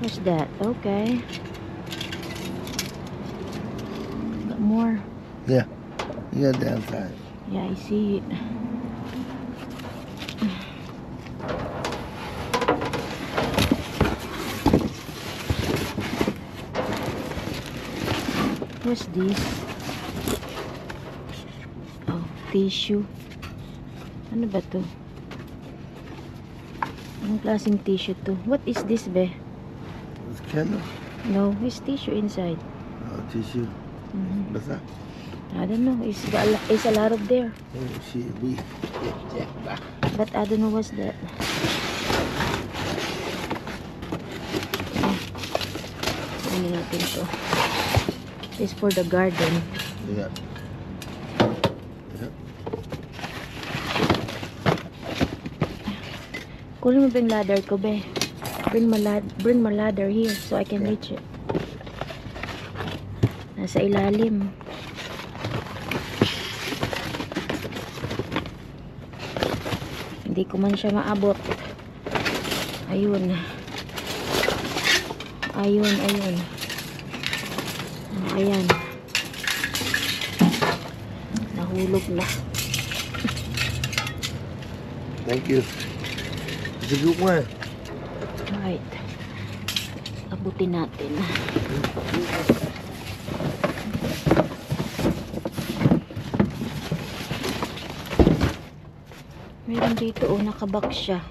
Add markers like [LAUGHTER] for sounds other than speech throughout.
What's that? Okay. Got more. Yeah. You got downside. Yeah, I see it. What's this? Oh, tissue. Ano ba to? Anong klaseng tissue to? What is this, be? It's candle. No, it's tissue inside. Oh, tissue. Mhm. Basta. I don't know. It's, it's a lot of there. Oh, shit. We. But I don't know what's that. Ano natin to? This for the garden. Yeah. Kunin mo ba yung ladder ko, be? Bring my, lad bring my ladder here so I can reach it. Nasa ilalim. Hindi ko man siya maabot. Ayun. Ayun, ayun. Ayan. Nahulog na. Thank you. A good one. Right. Abutin natin. Meron dito, oh, nakabak siya.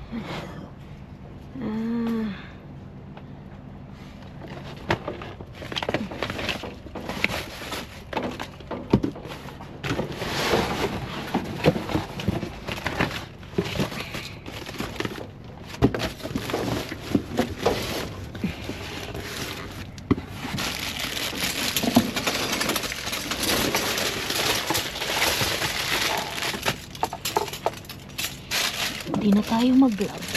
Hindi na tayo mag-gloves.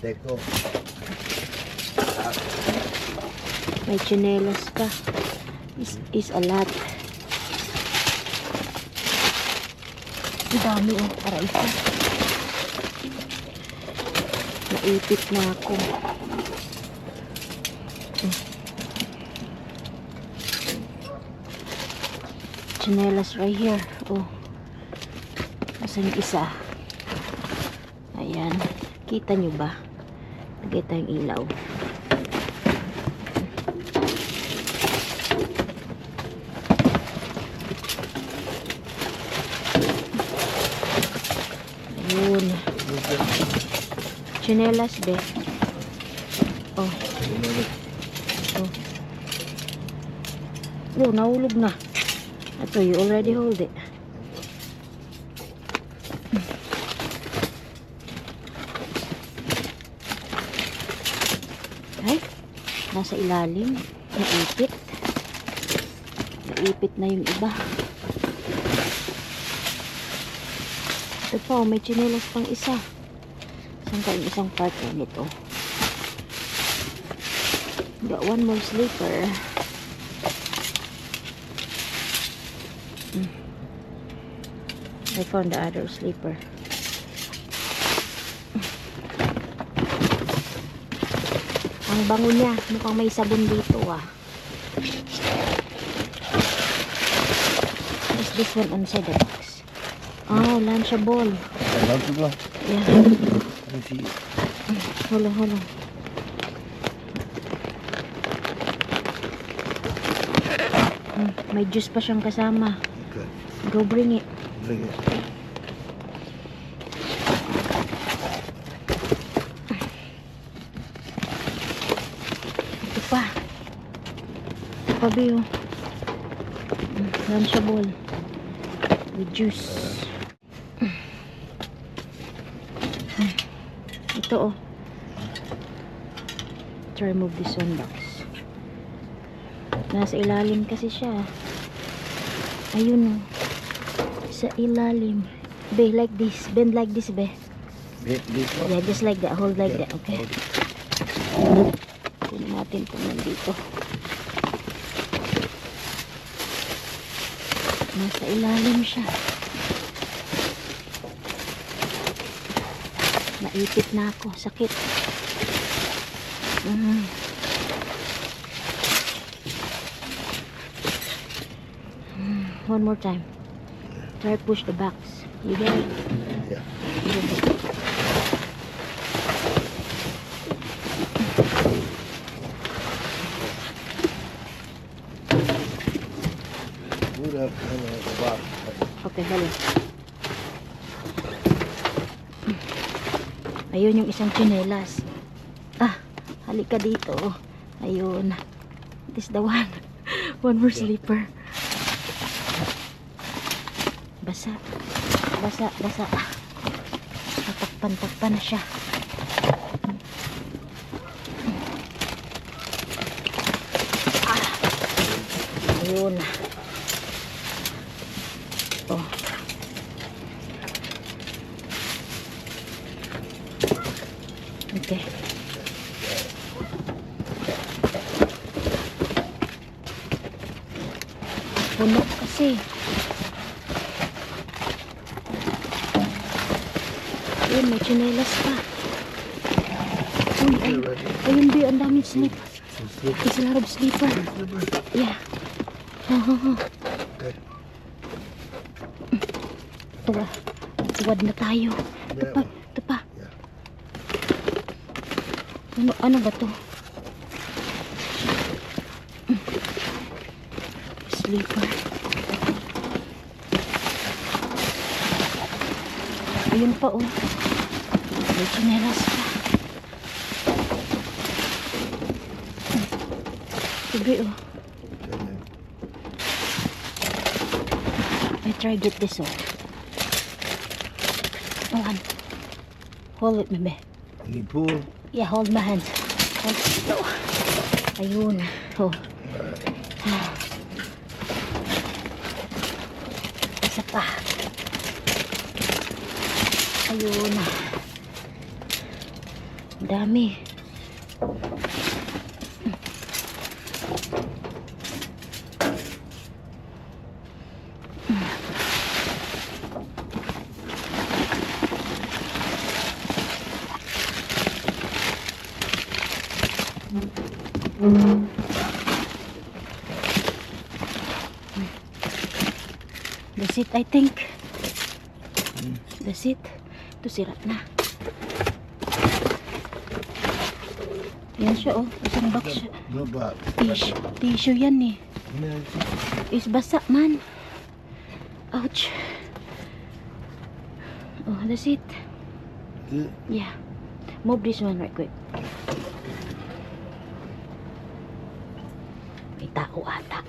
Teko. May chinelas pa. Is, is a lot. Ang dami oh, para ito. Naipit na ako. Hmm. Chinelas right here. Oh. Asan yung isa? Ayan. Kita nyo ba? Lagay tayong ilaw. Yun. Chinelas, be. Oh. Oh. Oh, nahulog na. Ito, you already hold it. Ay, nasa ilalim. Naipit. Naipit na yung iba. Ito pa, oh, may chinelas pang isa. Saan ka yung isang part na nito? Got one more slipper. Mm. I found the other slipper. Ang bango niya. Mukhang may sabon dito ah. What's this one inside the box? Oh, lunchable. I go. Yeah. Let me see. Hold on, hold on. Mm, may juice pa siyang kasama. Okay. Go bring it. Bring it. Ito pa. Ito pa, Biyo. Mm, Lunchable. With juice. Ito, oh. To remove this one box. Nasa ilalim kasi siya. Ayun, oh. Sa ilalim. Be, like this. Bend like this, be. Bit, bit. Yeah, just like that. Hold like Yeah, that, okay? Kunin natin kung nandito. Nasa ilalim siya. Naipit na ako. Sakit. Mm. Mm, One more time. Try push the box. You get it? Yeah. Have come out the box. Okay, dali. Ayun yung isang tsinelas. Ah, halika dito. Ayun. This the one. [LAUGHS] One more slipper. Basa. Basa, basa. Natakpan-takpan na siya. Ah. Ayun. Oh. Okay. Puno kasi. Ayun, may chinelas pa. Uy, ay, ayun ba, ang daming slip. Some slip. There's a lot of slipper. Yeah. Oh, oh, oh. Tuwa. Tuwad na tayo. Ito pa. Ito pa. Ano, ano ba to? Sleeper. Ayun pa oh. May chinelas pa. Sige oh. I try get this one. Hold on. Hold it, bebe. you pull. Yeah, hold my hand. Hold ito. Ayun. Oh. Ah. Isa pa. Ayun. Ang Dami. That's it, I think. That's it. Ito sira na. Yan siya, oh. Isang box siya. Tissue. Tissue yan, eh. Is basa, man. Ouch. Oh, that's it. Yeah. Move this one right quick. May tao ata.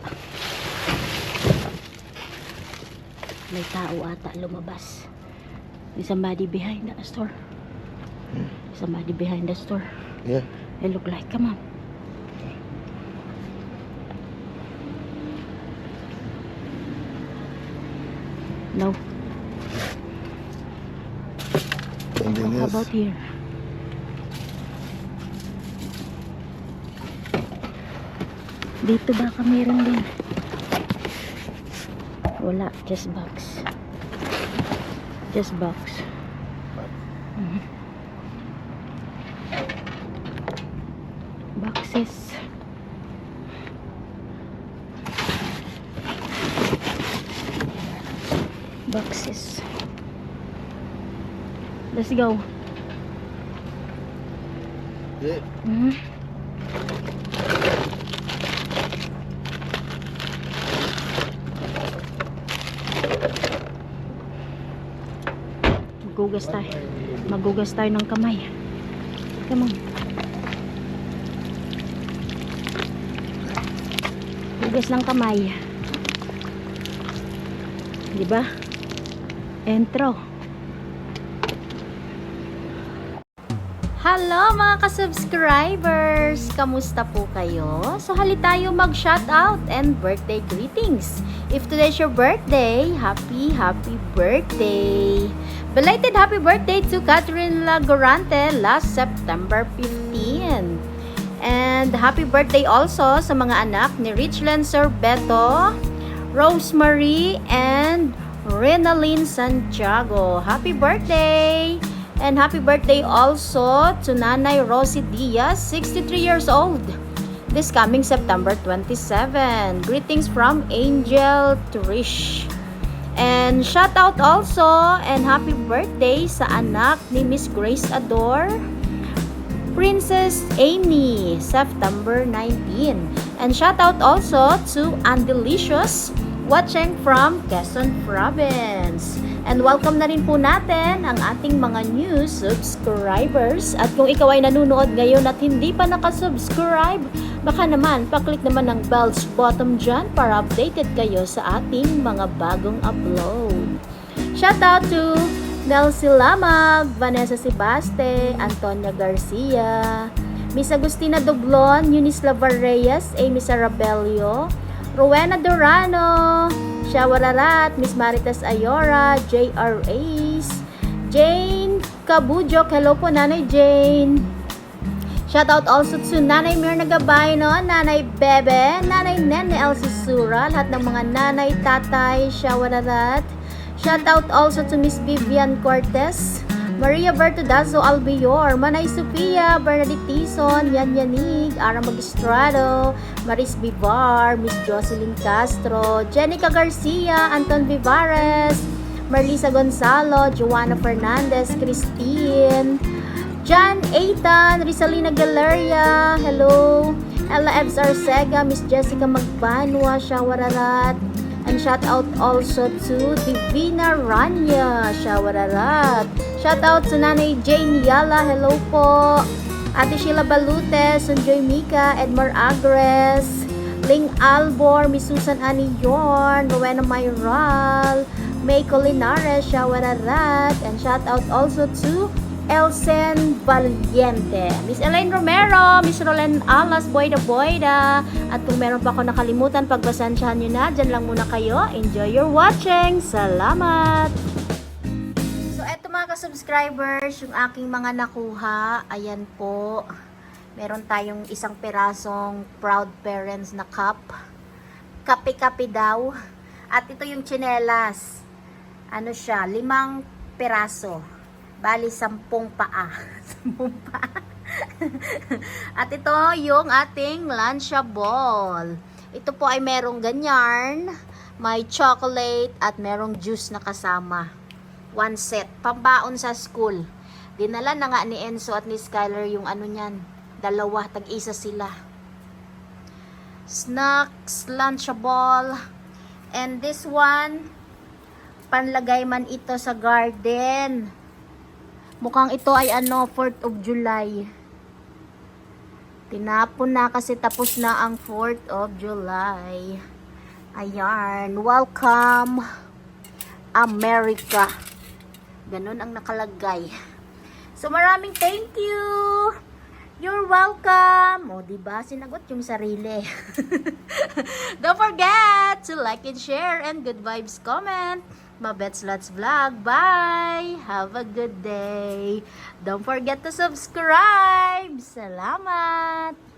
May tao ata lumabas. There's somebody behind the store. Somebody behind the store. Yeah. It look like, come on. No. How this. about here? Dito baka meron din. Wala, just box. Just box. Mhm. Boxes. Boxes. Let's go. Good. Mhm. Magugas tayo. Magugas tayo ng kamay. Come on. Hugas ng kamay. Di ba? Entro. Hello mga ka-subscribers! Kamusta po kayo? So hali tayo mag-shoutout and birthday greetings. If today's your birthday, happy, happy birthday! Belated happy birthday to Catherine Lagorante last September 15. And happy birthday also sa mga anak ni Richland Sorbeto, Rosemary, and Renaline Santiago. Happy birthday! And happy birthday also to Nanay Rosie Diaz, 63 years old. This coming September 27. Greetings from Angel Trish. And shout out also and happy birthday sa anak ni Miss Grace Adore, Princess Amy, September 19. And shout out also to Andelicious watching from Quezon Province. And welcome na rin po natin ang ating mga new subscribers. At kung ikaw ay nanonood ngayon at hindi pa nakasubscribe, baka naman paklik naman ng bells bottom dyan para updated kayo sa ating mga bagong upload. Shout out to Nelsie Lamag, Vanessa Sibaste, Antonia Garcia, Miss Agustina Doblon, Eunice Lavarreyes, Amy Sarabelio, Rowena Durano, Shawararat, Miss Maritas Ayora, J.R. Ace, Jane Kabujok, hello po Nanay Jane. Shout out also to Nanay Mirna Gabay, no? Nanay Bebe, Nanay Nene Elsie Sura, lahat ng mga nanay, tatay, Shawararat. Shout out also to Miss Vivian Cortez, Maria Bertudazo Albior, Manay Sofia, Bernadette Tison, Yan Yanig, Ara Magistrado, Maris Vivar, Miss Jocelyn Castro, Jenica Garcia, Anton Vivares, Marlisa Gonzalo, Joanna Fernandez, Christine, John Aitan, Rizalina Galeria, hello, Ella Evs Arcega, Miss Jessica Magbanwa, Shawararat, and shout out also to Divina Rania, Shawararat. Shout out to Nanay Jane Yala, hello po. Ate Sheila Balute, Sunjoy Mika, Edmar Agres, Ling Albor, Miss Susan Ani Yorn, Rowena Mayral, May Colinares, Shawararat, and shout out also to Elsen Valiente, Miss Elaine Romero, Miss Roland Alas, Boyda Boyda, at kung meron pa ako nakalimutan, pagbasensyahan nyo na, dyan lang muna kayo. Enjoy your watching! Salamat! So, eto mga ka-subscribers, yung aking mga nakuha, ayan po. Meron tayong isang perasong Proud Parents na cup. Kape-kape daw. At ito yung chinelas. Ano siya? Limang peraso. Bali, sampung paa. [LAUGHS] sampung paa. [LAUGHS] At ito yung ating Lunchable. Ito po ay merong ganyan, may chocolate at merong juice na kasama. One set. Pambaon sa school. Dinala na nga ni Enzo at ni Skylar yung ano niyan. Dalawa, tag-isa sila. Snacks, Lunchable. And this one, panlagay man ito sa garden. Mukhang ito ay ano, 4th of July. Tinapon na kasi tapos na ang 4th of July. Ayan, welcome America. Ganun ang nakalagay. So maraming thank you. You're welcome. O, diba? Sinagot yung sarili. [LAUGHS] Don't forget to like and share and good vibes comment. Mabets Lots Vlog. Bye! Have a good day. Don't forget to subscribe. Salamat!